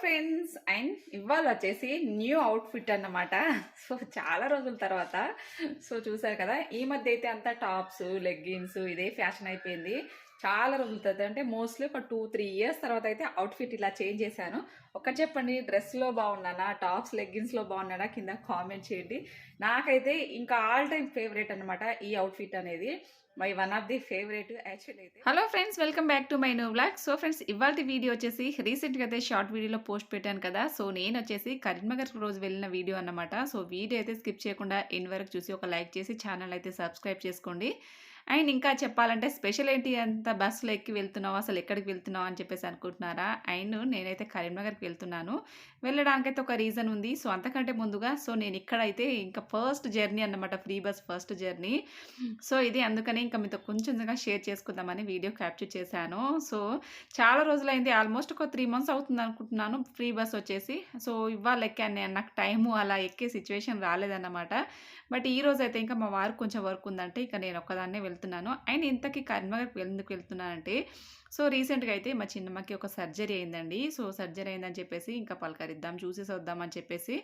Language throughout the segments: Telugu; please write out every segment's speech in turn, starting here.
ఫ్రెండ్స్ అండ్ ఇవాళ వచ్చేసి న్యూ అవుట్ఫిట్ అన్నమాట. సో చాలా రోజుల తర్వాత. సో చూసారు కదా? ఈ మధ్య అయితే అంతా టాప్స్ లెగ్గిన్స్ ఇదే ఫ్యాషన్ అయిపోయింది. చాలా రోజుల అంటే మోస్ట్లీ ఒక టూ త్రీ ఇయర్స్ తర్వాత అయితే అవుట్ఫిట్ ఇలా చేంజ్ చేశాను. ఒకటి చెప్పండి డ్రెస్లో బాగున్నానా టాప్స్ లెగ్గిన్స్లో బాగున్నానా కింద కామెంట్ చేయండి. నాకైతే ఇంకా ఆల్ టైమ్ ఫేవరెట్ అనమాట ఈ అవుట్ఫిట్ అనేది. My one of the favourite actually అయితే. Hello friends welcome back to my new blog so friends ఇవాళ వీడియో వచ్చేసి రీసెంట్గా అయితే షార్ట్ వీడియోలో పోస్ట్ పెట్టాను కదా. సో నేను వచ్చేసి కరీంనగర్ రోజు వెళ్ళిన వీడియో అన్నమాట. సో వీడియో అయితే స్కిప్ చేయకుండా ఎన్ వరకు చూసి ఒక లైక్ చేసి ఛానల్ అయితే సబ్స్క్రైబ్ చేసుకోండి. అండ్ ఇంకా చెప్పాలంటే స్పెషల్ ఏంటి అంత బస్సులో ఎక్కి వెళ్తున్నావు? అసలు ఎక్కడికి వెళ్తున్నావు? అని చెప్పేసి అనుకుంటున్నారా? అండ్ నేనైతే కరీంనగర్కి వెళ్తున్నాను. వెళ్ళడానికైతే ఒక రీజన్ ఉంది. సో అంతకంటే ముందుగా సో నేను ఇక్కడైతే ఇంకా ఫస్ట్ జర్నీ అన్నమాట. Free bus first journey. So ఇది అందుకని ఇంకా మీతో కొంచెంగా షేర్ చేసుకుందామని వీడియో క్యాప్చర్ చేశాను. సో చాలా రోజులైంది. ఆల్మోస్ట్ ఒక త్రీ మంత్స్ అవుతుంది అనుకుంటున్నాను ఫ్రీ బస్ వచ్చేసి. సో ఇవాళ ఎక్కాను నేను. నాకు టైము అలా ఎక్కే సిచ్యువేషన్ రాలేదన్నమాట. బట్ ఈ రోజు అయితే ఇంకా మా వారికి కొంచెం వర్క్ ఉందంటే ఇక నేను ఒక్కదాన్నే వెళ్తున్నాను. అండ్ ఇంతకీ కరీంనగర్కి ఎందుకు వెళ్తున్నానంటే సో రీసెంట్గా అయితే మా చిన్నమ్మకి ఒక సర్జరీ అయిందండి. సో సర్జరీ అయిందని చెప్పేసి ఇంకా పలకరిద్దాం చూసేసి వద్దాం అని చెప్పేసి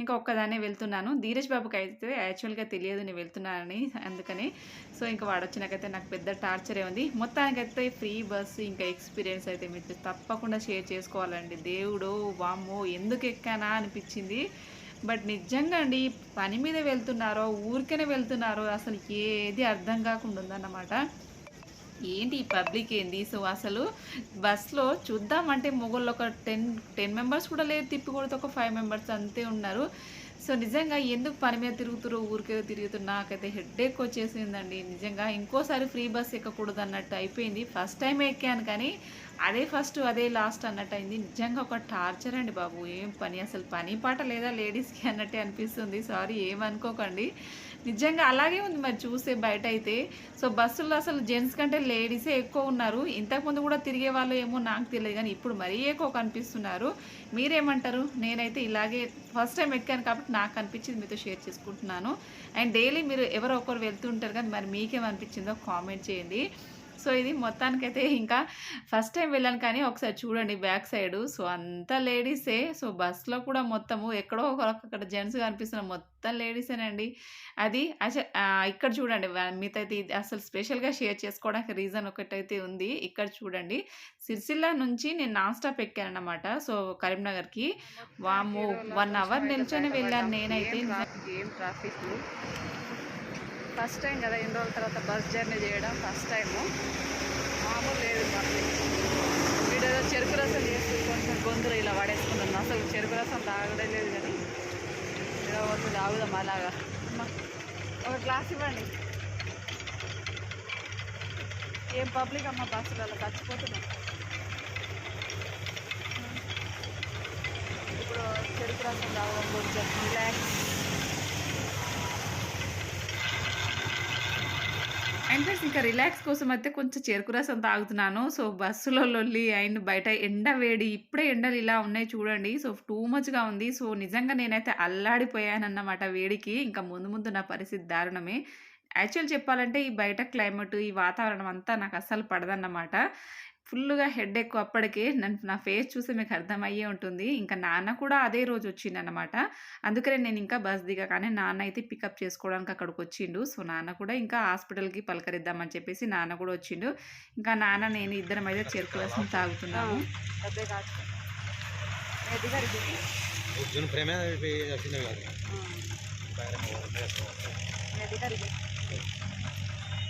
ఇంకా ఒక్కదాన్నే వెళ్తున్నాను. ధీరజ్ బాబుకి అయితే యాక్చువల్గా తెలియదు నేను వెళ్తున్నానని అందుకని సో ఇంకా వాడు వచ్చినాకైతే నాకు పెద్ద టార్చరే ఉంది. మొత్తానికైతే ఫ్రీ బస్ ఇంకా ఎక్స్పీరియన్స్ అయితే మీరు తప్పకుండా షేర్ చేసుకోవాలండి. దేవుడు వామ్మో ఎందుకు ఎక్కానా అనిపించింది. బట్ నిజంగా అండి పని మీద వెళ్తున్నారో ఊరికనే వెళ్తున్నారో అసలు ఏది అర్థం కాకుండా ఉందన్నమాట. ఏంటి ఈ పబ్లిక్ ఏంది? సో అసలు బస్లో చూద్దామంటే మొగోళ్ళు ఒక టెన్ టెన్ మెంబర్స్ కూడా లేరు తిప్పి కొడితే ఒక ఫైవ్ మెంబర్స్ అంతే ఉన్నారు. సో నిజంగా ఎందుకు పని మీద తిరుగుతురో ఊరికే తిరుగుతురు నాకైతే హెడ్ ఎక్ వచ్చేసిందండి. నిజంగా ఇంకోసారి ఫ్రీ బస్ ఎక్కకూడదు అన్నట్టు అయిపోయింది. ఫస్ట్ టైం ఎక్కాను కానీ అదే ఫస్ట్ అదే లాస్ట్ అన్నట్టు అయింది. నిజంగా ఒక టార్చర్ అండి బాబు. ఏం పని అసలు పని పాట లేదా లేడీస్కి అన్నట్టే అనిపిస్తుంది. సారీ ఏమనుకోకండి. నిజంగా అలాగే ఉంది మరి చూసే బయట అయితే సో బస్సుల్లో అసలు జెంట్స్ కంటే లేడీసే ఎక్కువ ఉన్నారు. ఇంతకుముందు కూడా తిరిగే వాళ్ళు ఏమో నాకు తెలియదు కానీ ఇప్పుడు మరీ ఎక్కువ కనిపిస్తున్నారు. మీరేమంటారు? నేనైతే ఇలాగే ఫస్ట్ టైం ఎక్కాను కాబట్టి నాకు అనిపించింది మీతో షేర్ చేసుకుంటున్నాను. అండ్ డైలీ మీరు ఎవరో ఒకరు వెళ్తుంటారు కానీ మరి మీకేమనిపించిందో కామెంట్ చేయండి. సో ఇది మొత్తానికైతే ఇంకా ఫస్ట్ టైం వెళ్ళాను కానీ ఒకసారి చూడండి బ్యాక్ సైడ్. సో అంతా లేడీసే. సో బస్లో కూడా మొత్తము ఎక్కడో ఒకక్కడ జెంట్స్ కనిపిస్తున్న మొత్తం లేడీసేనండి. అది ఇక్కడ చూడండి మీతో అయితే అసలు స్పెషల్గా షేర్ చేసుకోవడానికి రీజన్ ఒకటైతే ఉంది. ఇక్కడ చూడండి. సిరిసిల్ల నుంచి నేను నాన్ స్టాప్ ఎక్కాను అనమాట సో కరీంనగర్కి. వాము వన్ అవర్ నిల్చొని వెళ్ళాను నేనైతే. ఏం ట్రాఫిక్ ఫస్ట్ టైం కదా ఎన్ని రోజుల తర్వాత బస్ జర్నీ చేయడం ఫస్ట్ టైం మామూలు లేదు పబ్లిక్ వీడు ఏదో చెరుకు రసం చేస్తూ కొంచెం ఇలా పడేసుకుంటున్నాం అసలు చెరుకు రసం తాగడం లేదు కానీ ఏదో వద్దు తాగుదాం అలాగా. ఒక గ్లాస్ ఇవ్వండి. ఏం పబ్లిక్ అమ్మ బస్సులలో చచ్చిపోతున్నాం. ఇప్పుడు చెరుకు రసం తాగడం కొంచెం రిలాక్స్ అండ్ ప్లస్ ఇంకా రిలాక్స్ కోసం అయితే కొంచెం చెరుకు రసం తాగుతున్నాను. సో బస్సులో లొల్లి అండ్ బయట ఎండ వేడి ఇప్పుడే ఎండలు ఇలా ఉన్నాయి చూడండి. సో టూ మచ్గా ఉంది. సో నిజంగా నేనైతే అల్లాడిపోయానన్నమాట వేడికి. ఇంకా ముందు ముందు నా పరిస్థితి దారుణమే. యాక్చువల్ చెప్పాలంటే ఈ బయట క్లైమేట్ ఈ వాతావరణం అంతా నాకు అస్సలు పడదన్నమాట. ఫుల్గా హెడ్ ఎక్కువ అప్పటికే నన్ను నా ఫేస్ చూస్తే మీకు అర్థమయ్యే ఉంటుంది. ఇంకా నాన్న కూడా అదే రోజు వచ్చిండనమాట అందుకనే నేను ఇంకా బస్ దిగగానే నాన్న అయితే పికప్ చేసుకోవడానికి అక్కడికి వచ్చిండు. సో నాన్న కూడా ఇంకా హాస్పిటల్కి పలకరిద్దామని చెప్పేసి నాన్న కూడా వచ్చిండు. ఇంకా నాన్న నేను ఇద్దరం అయితే చెరుకు రసం తాగుతున్నాము.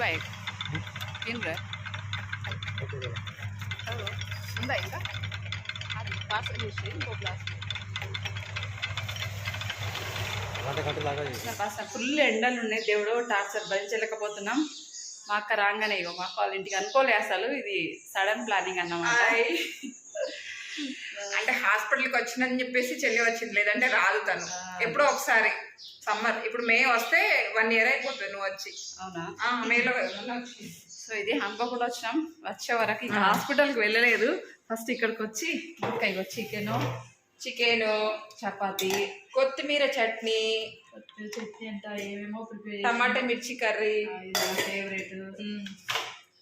ఇంబాయి పార్సల్ చేసి ఫుల్ ఎండలు ఉన్నాయి దేవుడు టార్చర్ భరించలేకపోతున్నాం మా అక్క రాగానే ఇవ్వ మా వాళ్ళ ఇంటికి అనుకోలే అసలు ఇది సడన్ ప్లానింగ్ అన్నమాట హాస్పిటల్కి వచ్చిందని చెప్పేసి చెల్లి వచ్చింది. లేదంటే రాదు తను. ఎప్పుడో ఒకసారి. సమ్మర్. ఇప్పుడు మే వస్తే వన్ ఇయర్ అయిపోతుంది నువ్వు వచ్చి. అవునా? మేలో. సో ఇది హంపకుండా వచ్చినాం. వచ్చే వరకు ఇంకా హాస్పిటల్కి వెళ్ళలేదు. ఫస్ట్ ఇక్కడికి వచ్చి ఇంకా ఇగో చికెన్ చికెన్ చపాతి కొత్తిమీర చట్నీ చట్నీ అంట ఏమేమో ప్రిపేర్ టమాటా మిర్చి curry. Favourite.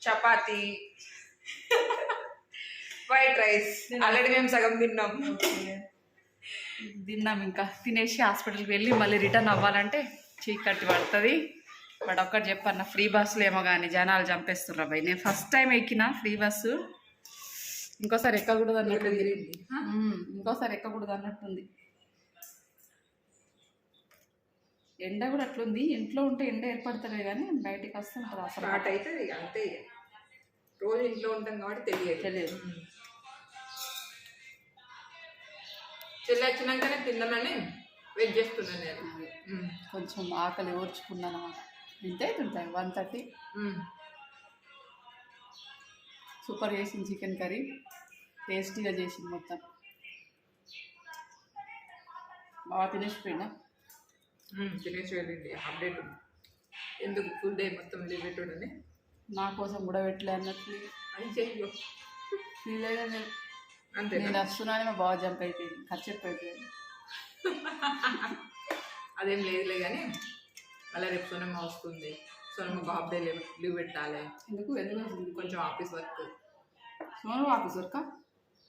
Chapati. White rice already మేము సగం తిన్నాం. తిన్నాం ఇంకా. తినేసి హాస్పిటల్కి వెళ్ళి మళ్ళీ రిటర్న్ అవ్వాలంటే చీకటి పడుతుంది. వాడు ఒక్కటి చెప్పన్న ఫ్రీ బస్సులు ఏమో కానీ జనాలు చంపేస్తుర్రు అబ్బాయి నేను ఫస్ట్ టైం ఎక్కిన ఫ్రీ బస్సు. ఇంకోసారి ఎక్కకూడదు అన్నట్టుంది. ఉమ్, ఇంకోసారి ఎక్కకూడదు అన్నట్టుంది. ఎండ కూడా అట్లుంది. ఇంట్లో ఉంటే ఎండ ఏర్పడతలే కానీ బయటికి వస్తే ఉంటుంది అసలు. స్టార్ట్ అయితే ఇక అంతే. రోజు ఇంట్లో ఉంటాం కాబట్టి తెలియదు. తెలియదు. చెల్లి వచ్చినాకనే తిందామని వెయిట్ చేస్తున్నాను నేను కొంచెం ఆకలి ఓర్చుకున్నాను ఎంత అవుతుంటాయి వన్ థర్టీ. సూపర్ చేసింది చికెన్ కర్రీ. టేస్టీగా చేసింది మొత్తం. బాగా తినేసిపోయినా? మ్, తినేసి వెళ్ళండి అప్డేట్ ఉంది. ఎందుకు ఫుల్ డే మొత్తం లీవ్ పెట్టుడని? నా కోసం కూడా పెట్టలే అన్నట్లు అని చెయ్యో ఫీల్ అయ్యా నేను అంతే నేను వస్తున్నానే మా బాగా జంప్ అయిపోయింది. ఖర్చు అయిపోయింది అదేం లేదులే కానీ మళ్ళీ రేపు సోనమ్మ వస్తుంది. సోనమ్మకు హాఫ్ డే లీవ్ లీవ్ పెట్టాలి. ఎందుకు? ఎందుకు కొంచెం ఆఫీస్ వర్క్. సోను ఆఫీస్ వర్కా?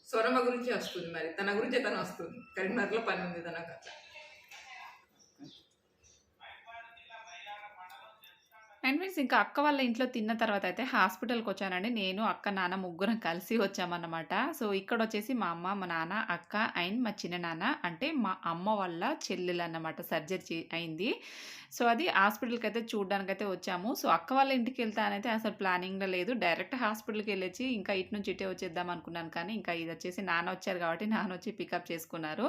సోనమ్మ గురించి వస్తుంది మరి. తన గురించి తను వస్తుంది. కరీంనగర్లో పని ఉంది తనకు అట్లా. అండ్ మీన్స్ ఇంకా అక్క వాళ్ళ ఇంట్లో తిన్న తర్వాత అయితే హాస్పిటల్కి వచ్చానండి. నేను అక్క నాన్న ముగ్గురం కలిసి వచ్చామన్నమాట. సో ఇక్కడ వచ్చేసి మా అమ్మ మా నాన్న అక్క అండ్ మా చిన్న నాన్న అంటే మా అమ్మ వాళ్ళ చెల్లెలు అన్నమాట సర్జరీ అయింది. సో అది హాస్పిటల్కి అయితే చూడడానికి అయితే వచ్చాము. సో అక్క వాళ్ళ ఇంటికి వెళ్తానైతే అసలు ప్లానింగ్లో లేదు. డైరెక్ట్ హాస్పిటల్కి వెళ్ళొచ్చి ఇంకా ఇటు నుంచి ఇటే వచ్చేద్దాం అనుకున్నాను. కానీ ఇంకా ఇది వచ్చేసి నాన్న వచ్చారు కాబట్టి నాన్న వచ్చి పికప్ చేసుకున్నారు.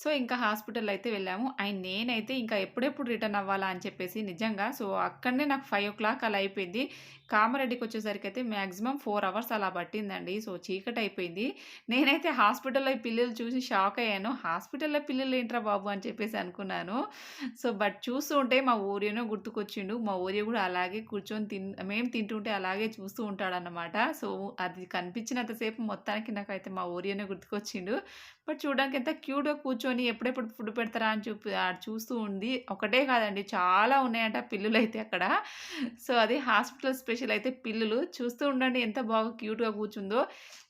సో ఇంకా హాస్పిటల్ అయితే వెళ్ళాము. అండ్ నేనైతే ఇంకా ఎప్పుడెప్పుడు రిటర్న్ అవ్వాలా అని చెప్పేసి నిజంగా సో అక్కడనే నాకు ఫైవ్ ఓ క్లాక్ అలా అయిపోయింది. కామారెడ్డికి వచ్చేసరికి అయితే మ్యాక్సిమం ఫోర్ అవర్స్ అలా పట్టిందండి. సో చీకటి అయిపోయింది. నేనైతే హాస్పిటల్లో ఈ పిల్లలు చూసి షాక్ అయ్యాను. హాస్పిటల్లో పిల్లలు ఏంట్రా బాబు? అని చెప్పేసి అనుకున్నాను. సో బట్ చూస్తూ ఉంటే మా ఊరియోనో గుర్తుకొచ్చిండు. మా ఊరియో కూడా అలాగే కూర్చొని తిన్ మేము తింటుంటే అలాగే చూస్తూ ఉంటాడనమాట సో అది కనిపించినంతసేపు మొత్తానికి నాకైతే మా ఊరియోనే గుర్తుకొచ్చిండు. బట్ చూడడానికి ఎంత క్యూట్గా కూర్చొని ఎప్పుడెప్పుడు ఫుడ్ పెడతారా అని చూపి చూస్తూ ఉంది. ఒకటే కాదండి చాలా ఉన్నాయంట పిల్లులు అయితే అక్కడ. సో అది హాస్పిటల్ స్పెషల్ అయితే పిల్లులు. చూస్తూ ఉండండి ఎంత బాగా క్యూట్గా కూర్చుందో.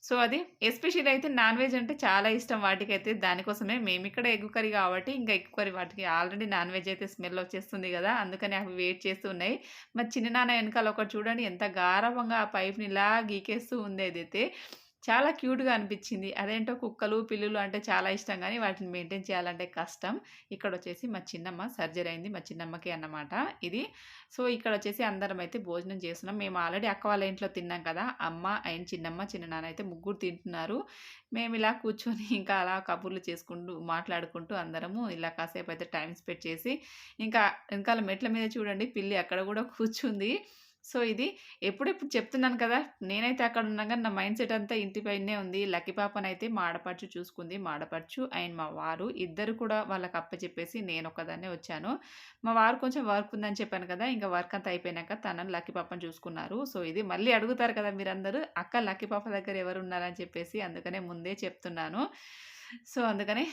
సో అది ఎస్పెషల్ అయితే నాన్ వెజ్ అంటే చాలా ఇష్టం వాటికైతే. దానికోసమే మేము ఇక్కడ ఎగ్ కర్రీ కాబట్టి ఇంకా ఎగ్ కర్రీ వాటికి ఆల్రెడీ నాన్ వెజ్ అయితే స్మెల్ వచ్చేస్తుంది కదా. అందుకని అవి వెయిట్ చేస్తూ ఉన్నాయి. మరి చిన్న నాన్న వెనకాల ఒకటి చూడండి ఎంత గారవంగా ఆ పైప్ని ఇలా గీకేస్తూ ఉంది అదైతే. చాలా క్యూట్గా అనిపించింది. అదేంటో కుక్కలు పిల్లులు అంటే చాలా ఇష్టం కానీ వాటిని మెయింటైన్ చేయాలంటే కష్టం. ఇక్కడ వచ్చేసి మా చిన్నమ్మ సర్జరీ అయింది మా చిన్నమ్మకి అన్నమాట ఇది. సో ఇక్కడ వచ్చేసి అందరం అయితే భోజనం చేస్తున్నాం. మేము ఆల్రెడీ అక్క వాళ్ళ ఇంట్లో తిన్నాం కదా! అమ్మ అండ్ చిన్నమ్మ చిన్న నాన్న అయితే ముగ్గురు తింటున్నారు. మేము ఇలా కూర్చొని ఇంకా అలా కబుర్లు చేసుకుంటూ మాట్లాడుకుంటూ అందరము ఇలా కాసేపు అయితే టైం స్పెండ్ చేసి ఇంకా వెనకాల మెట్ల మీద చూడండి పిల్లి అక్కడ కూడా కూర్చుంది. సో ఇది ఎప్పుడెప్పుడు చెప్తున్నాను కదా! నేనైతే అక్కడ ఉన్నాగా నా మైండ్ సెట్ అంతా ఇంటిపైనే ఉంది. లక్కీ పాపనైతే మా ఆడపడుచు చూసుకుంది. మా ఆడపడుచు అండ్ మా వారు ఇద్దరు కూడా వాళ్ళకి అప్పచెప్పేసి నేను ఒకదాన్నే వచ్చాను. మా వారు కొంచెం వర్క్ ఉందని చెప్పాను కదా! ఇంకా వర్క్ అంతా అయిపోయినాక తనని లక్కీ పాపని చూసుకున్నారు. సో ఇది మళ్ళీ అడుగుతారు కదా మీరందరూ అక్క లక్కీ పాప దగ్గర ఎవరు ఉన్నారని చెప్పేసి అందుకనే ముందే చెప్తున్నాను. సో అందుకని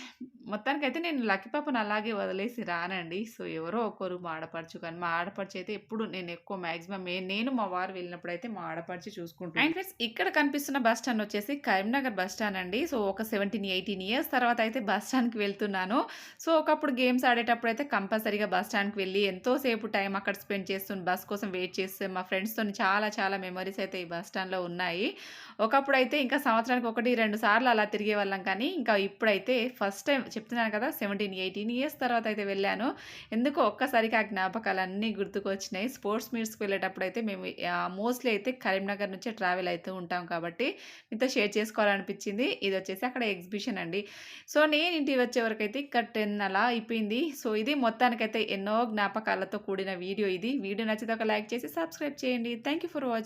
మొత్తానికైతే నేను లక్కీ పాపను అలాగే వదిలేసి రానండి. సో ఎవరో ఒకరు మా ఆడపడుచు కానీ మా ఆడపడుచు అయితే ఎప్పుడు నేను ఎక్కువ మ్యాక్సిమం నేను మా వారు వెళ్ళినప్పుడు అయితే మా ఆడపడుచు చూసుకుంటాను అండ్ ఫ్రెండ్స్ ఇక్కడ కనిపిస్తున్న బస్ స్టాండ్ వచ్చేసి కరీంనగర్ బస్ స్టాండ్ అండి. సో ఒక సెవెంటీన్ ఎయిటీన్ ఇయర్స్ తర్వాత అయితే బస్ స్టాండ్కి వెళ్తున్నాను. సో ఒకప్పుడు గేమ్స్ ఆడేటప్పుడు అయితే కంపల్సరీగా బస్ స్టాండ్కి వెళ్ళి ఎంతోసేపు టైం అక్కడ స్పెండ్ చేస్తున్న బస్ కోసం వెయిట్ చేస్తే మా ఫ్రెండ్స్తో చాలా చాలా మెమరీస్ అయితే ఈ బస్ స్టాండ్లో ఉన్నాయి. ఒకప్పుడు అయితే ఇంకా సంవత్సరానికి ఒకటి రెండు సార్లు అలా తిరిగే వాళ్ళం కానీ ఇంకా ఇప్పుడైతే ఫస్ట్ టైం చెప్తున్నాను కదా సెవెంటీన్ ఎయిటీన్ ఇయర్స్ తర్వాత అయితే వెళ్ళాను. ఎందుకో ఒక్కసారికి ఆ జ్ఞాపకాలన్నీ గుర్తుకొచ్చినాయి. స్పోర్ట్స్ మీట్స్కి వెళ్ళేటప్పుడు అయితే మేము మోస్ట్లీ అయితే కరీంనగర్ నుంచే ట్రావెల్ అవుతూ ఉంటాం కాబట్టి మీతో షేర్ చేసుకోవాలనిపించింది. ఇది వచ్చేసి అక్కడ ఎగ్జిబిషన్ అండి. సో నేను ఇంటికి వచ్చే వరకు అయితే ఇక్కడ టెన్ అలా అయిపోయింది. సో ఇది మొత్తానికైతే ఎన్నో జ్ఞాపకాలతో కూడిన వీడియో ఇది. వీడియో నచ్చితే ఒక లైక్ చేసి సబ్స్క్రైబ్ చేయండి. Thank you for watching